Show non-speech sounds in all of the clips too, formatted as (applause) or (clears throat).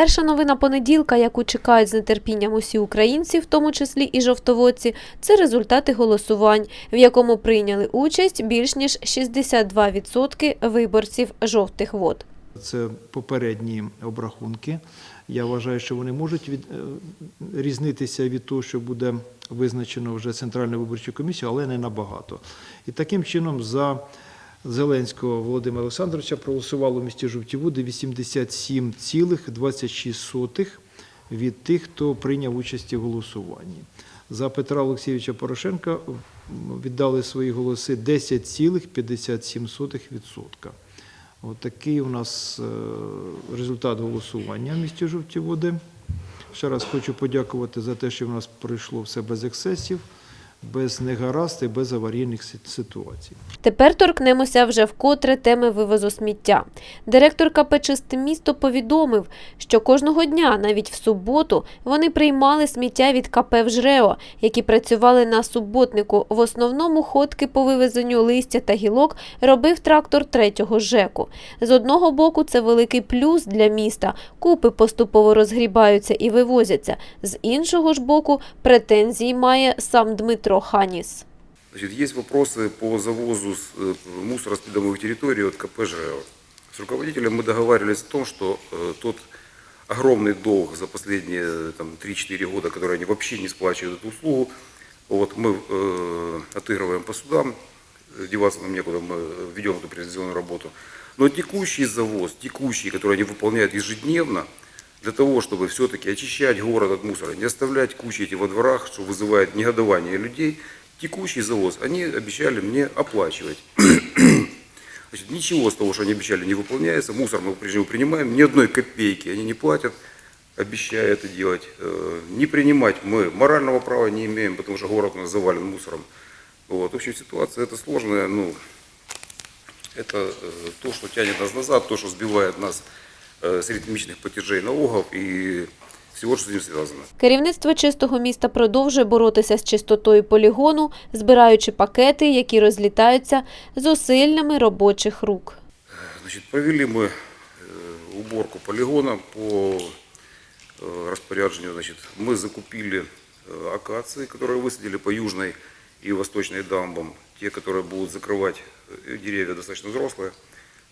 Перша новина понеділка, яку чекають з нетерпінням усі українці, в тому числі і жовтоводці, це результати голосувань, в якому прийняли участь більш ніж 62% виборців жовтих вод. Це попередні обрахунки. Я вважаю, що вони можуть від, е, різнитися від того, що буде визначено вже Центральною виборчою комісією, але не набагато. І таким чином за Зеленського Володимира Олександровича проголосувало в місті Жовті Води 87,26 від тих, хто прийняв участь у голосуванні. За Петра Олексійовича Порошенка віддали свої голоси 10,57%. От у нас е, результат голосування в місті Жовті Води. Ще раз хочу подякувати за те, що в нас пройшло все без ексцесів, без негаразд і без аварійних ситуацій. Тепер торкнемося вже вкотре теми вивозу сміття. Директор КП «Чисте місто повідомив, що кожного дня, навіть в суботу, вони приймали сміття від КП «Вжрео», які працювали на суботнику. В основному ходки по вивезенню листя та гілок робив трактор третього ЖЕКу. З одного боку, це великий плюс для міста. Купи поступово розгрібаються і вивозяться. З іншого ж боку, претензії має сам Дмитро Ханіс. Значит, есть вопросы по завозу э, мусора с придомовых территорий от КП. С руководителем мы договаривались о том, что э, тот огромный долг за последние э, там, 3-4 года, который они вообще не сплачивают эту услугу, вот мы э, отыгрываем по судам, э, деваться нам некуда, мы э, ведем эту приватизационную работу. Но текущий завоз, текущий, который они выполняют ежедневно, для того, чтобы все-таки очищать город от мусора, не оставлять кучи эти во дворах, что вызывает негодование людей, текущий завоз они обещали мне оплачивать. (clears throat) Значит, ничего с того, что они обещали, не выполняется. Мусор мы по-прежнему принимаем. Ни одной копейки они не платят, обещая это делать. Э, Не принимать мы морального права не имеем, потому что город у нас завален мусором. Вот. В общем, ситуация это сложная. Ну, это э, то, что тянет нас назад, то, что сбивает нас с ритмичных платежей налогов и всего, что с этим связано. Керівництво чистого міста продовжує боротися з чистотою полігону, збираючи пакети, які розлітаються зусиллями робочих рук. Значит, провели мы э, уборку полигона по э, распоряжению. Значит, мы закупили э, акации, которые высадили по южной и восточной дамбам. Те, которые будут закрывать э, деревья достаточно взрослые,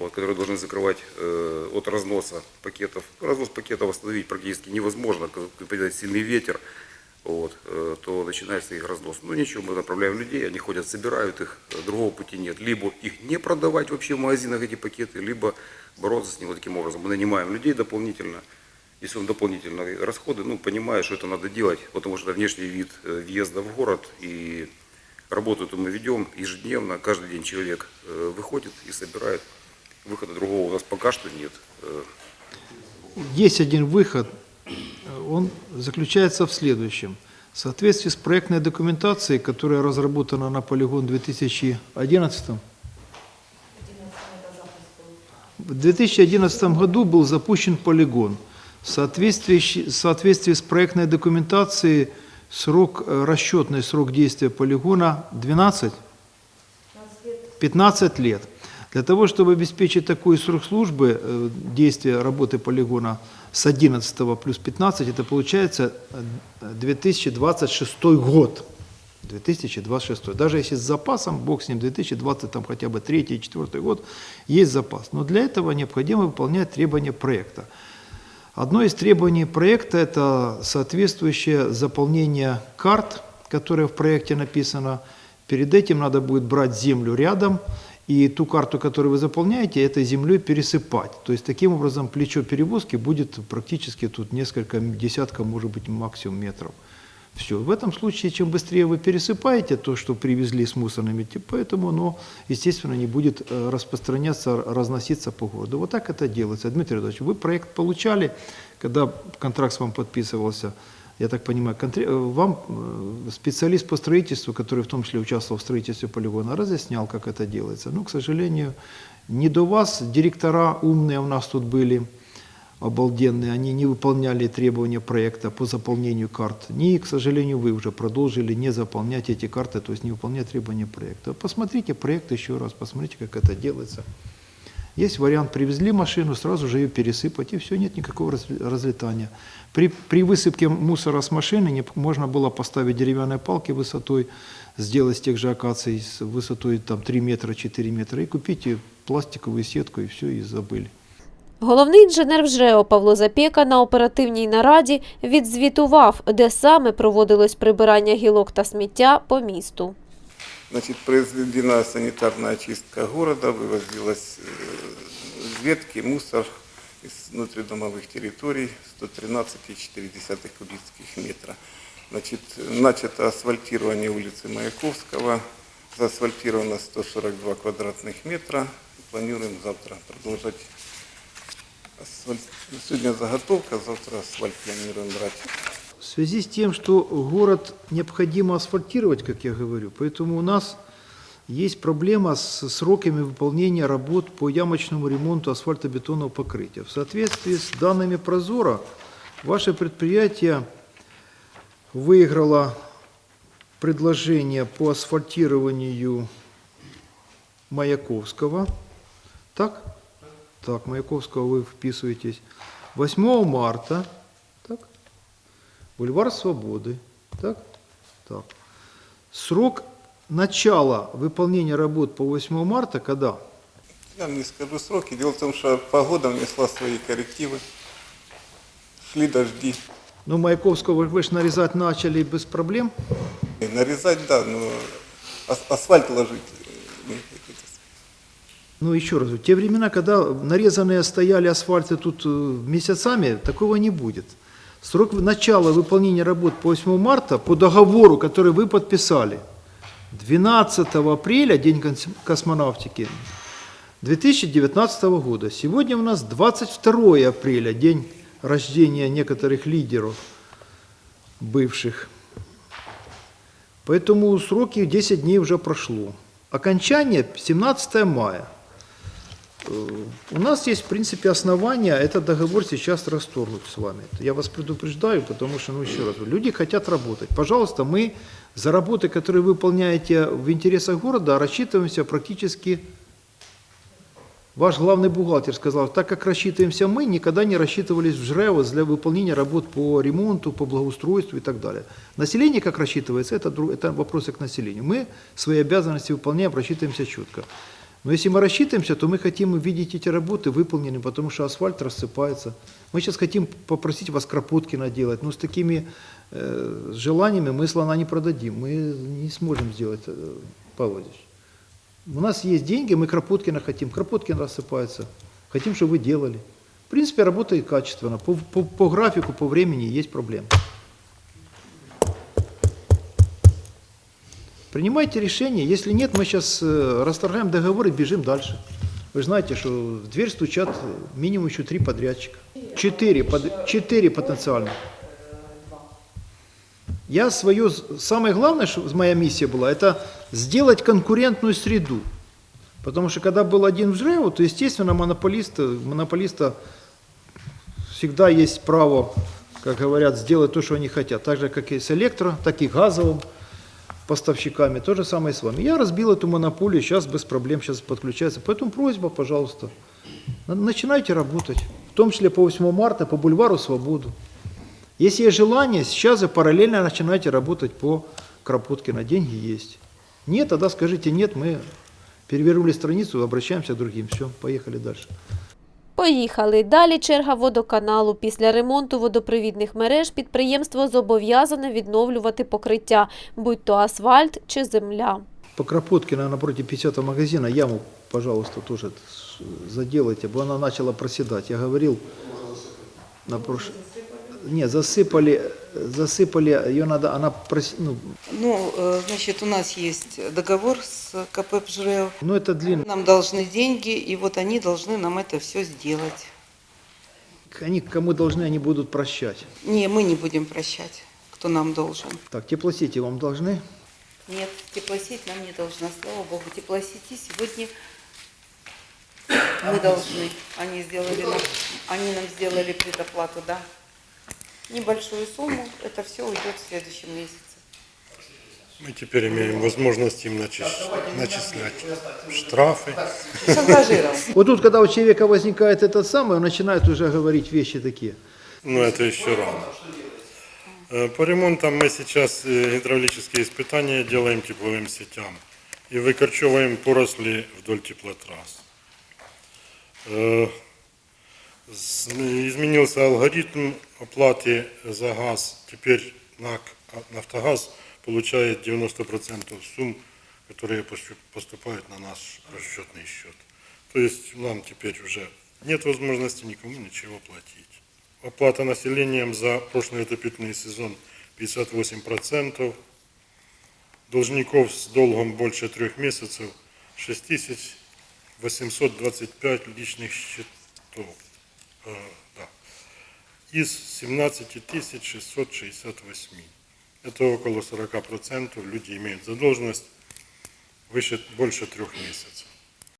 Вот, которые должны закрывать э, от разноса пакетов. Разнос пакетов остановить практически невозможно, когда сильный ветер, вот, э, то начинается их разнос. Ну ничего, мы направляем людей, они ходят, собирают их, другого пути нет. Либо их не продавать вообще в магазинах эти пакеты, либо бороться с ним вот таким образом. Мы нанимаем людей дополнительно, если он дополнительные расходы, ну, понимая, что это надо делать, потому что это внешний вид э, въезда в город, и работу эту мы ведем ежедневно, каждый день человек э, выходит и собирает. Выхода другого у нас пока что нет. Э, Есть один выход, он заключается в следующем. В соответствии с проектной документацией, которая разработана на полигон 2011, в 2011 году был запущен полигон. В соответствии, в соответствии с проектной документацией срок, э, расчетный срок действия полигона 12 15 лет. Для того, чтобы обеспечить такой срок службы э, действия работы полигона с 11 плюс 15, это получается э, 2026 год. 2026. Даже если с запасом, бог с ним, 2020 там хотя бы 3 4 год, есть запас. Но для этого необходимо выполнять требования проекта. Одно из требований проекта – это соответствующее заполнение карт, которое в проекте написано. Перед этим надо будет брать землю рядом и ту карту, которую вы заполняете, этой землей пересыпать. То есть таким образом плечо перевозки будет практически тут несколько десятков, может быть, максимум метров. Все. В этом случае, чем быстрее вы пересыпаете то, что привезли с мусорными, поэтому оно, естественно, не будет э, распространяться, разноситься по городу. Вот так это делается. Дмитрий Иванович, вы проект получали, когда контракт с вами подписывался, я так понимаю, э, вам э, специалист по строительству, который в том числе участвовал в строительстве полигона, разъяснял, как это делается. Но, к сожалению, не до вас, директора умные у нас тут были, обалденные, они не выполняли требования проекта по заполнению карт. Ни, к сожалению, вы уже продолжили не заполнять эти карты, то есть не выполнять требования проекта. Посмотрите проект еще раз, посмотрите, как это делается. Есть вариант, привезли машину, сразу же ее пересыпать, и все, нет никакого раз- разлетания. При, при высыпке мусора с машины не- можно было поставить деревянные палки высотой, сделать с тех же акаций с высотой там, 3 метра, 4 метра, и купить и пластиковую сетку, и все, и забыли. Головний інженер ВЖЕО Павло Запєка на оперативній нараді відзвітував, де саме проводилось прибирання гілок та сміття по місту. Значит, произведена санитарная очистка города, вывозилась э, ветки, мусор из внутридомовых территорий 113,4 кубических метра. Значит, начато асфальтирование улицы Маяковского, заасфальтировано 142 квадратных метра. Планируем завтра продолжать асфальт. Сегодня заготовка, завтра асфальт планируем брать. В связи с тем, что город необходимо асфальтировать, как я говорю, поэтому у нас есть проблема с сроками выполнения работ по ямочному ремонту асфальтобетонного покрытия. В соответствии с данными Прозора, ваше предприятие выиграло предложение по асфальтированию Маяковского. Так? Так, Маяковского вы вписываетесь. 8 марта. Бульвар Свободы. Так? Так. Срок начала выполнения работ по 8 марта когда? Я не скажу сроки. Дело в том, что погода внесла свои коррективы. Шли дожди. Ну, Маяковского вы же нарезать начали без проблем. И нарезать, да, но ас- асфальт ложить. э. Ну, еще раз, в те времена, когда нарезанные стояли асфальты тут э, месяцами, такого не будет. Срок начала выполнения работ по 8 марта по договору, который вы подписали, 12 апреля, День кос- космонавтики 2019 года. Сегодня у нас 22 апреля, день рождения некоторых лидеров бывших. Поэтому сроки 10 дней уже прошло. Окончание 17 мая. Э, У нас есть, в принципе, основания этот договор сейчас расторгнуть с вами. Я вас предупреждаю, потому что, ну, еще раз, люди хотят работать. Пожалуйста, мы за работы, которые вы выполняете в интересах города, рассчитываемся практически Ваш главный бухгалтер сказал, так как рассчитываемся мы, никогда не рассчитывались в ЖРЭО для выполнения работ по ремонту, по благоустройству и так далее. Население как рассчитывается, это, это вопросы к населению. Мы свои обязанности выполняем, рассчитываемся четко. Но если мы рассчитываемся, то мы хотим видеть эти работы выполнены, потому что асфальт рассыпается. Мы сейчас хотим попросить вас Кропоткина делать, но с такими э, желаниями мы слона не продадим. Мы не сможем сделать, э, Павел. У нас есть деньги, мы Кропоткина хотим. Кропоткин рассыпается. Хотим, чтобы вы делали. В принципе, работает качественно. По, по- по графику, по времени есть проблемы. Принимайте решение. Если нет, мы сейчас э, расторгаем договор и бежим дальше. Вы знаете, что в дверь стучат минимум еще три подрядчика. Четыре, под- четыре потенциально. Я свое, самое главное, что моя миссия была, это сделать конкурентную среду. Потому что когда был один в ЖРЭО, то, естественно, монополиста, монополиста всегда есть право, как говорят, сделать то, что они хотят. Так же, как и с электро, так и газовым поставщиками. То же самое и с вами. Я разбил эту монополию, сейчас без проблем, сейчас подключается. Поэтому просьба, пожалуйста, на- начинайте работать. В том числе по 8 марта, по бульвару Свободу. Если есть желание, сейчас же параллельно начинайте работать по Кропоткина. Деньги есть. Нет, тогда скажите нет, мы перевернули страницу, обращаемся к другим. Все, поехали дальше. Поїхали. Далі черга водоканалу. Після ремонту водопровідних мереж підприємство зобов'язане відновлювати покриття, будь то асфальт чи земля. По Кропоткина напротив 50 магазина яму, пожалуйста, теж заделайте, бы она начала проседать. Я говорив на прош... Ні, засыпали, засыпали, ее надо, она, прос- ну, Ну, э, значит, у нас есть договор с КП «Пжрео». ну это длинно. Нам должны деньги, и вот они должны нам это все сделать. Они кому должны, они будут прощать. Не, мы не будем прощать, кто нам должен. Так, теплосети вам должны? Нет, теплосеть нам не должна, слава богу. Теплосети сегодня мы должны. Они сделали нам, они нам сделали предоплату, да. Небольшую сумму, это все уйдет в следующем месяце. Мы теперь имеем возможность им начис- начислять штрафы. (laughs) Вот тут, когда у человека возникает этот самый, он начинает уже говорить вещи такие. Но это еще рано. Э, По ремонтам мы сейчас э, гидравлические испытания делаем тепловым сетям и выкорчевываем поросли вдоль теплотрасс. Э, Изменился алгоритм оплаты за газ. Теперь НАК а, «Нафтогаз» получает 90% сумм, которые поступ- поступают на наш расчетный счет. То есть нам теперь уже нет возможности никому ничего платить. Оплата населением за прошлый отопительный сезон 58%. Должников с долгом больше трех месяцев 6825 личных счетов. Из 17 668. Это около 40% люди имеют задолженность выше, больше трех месяцев.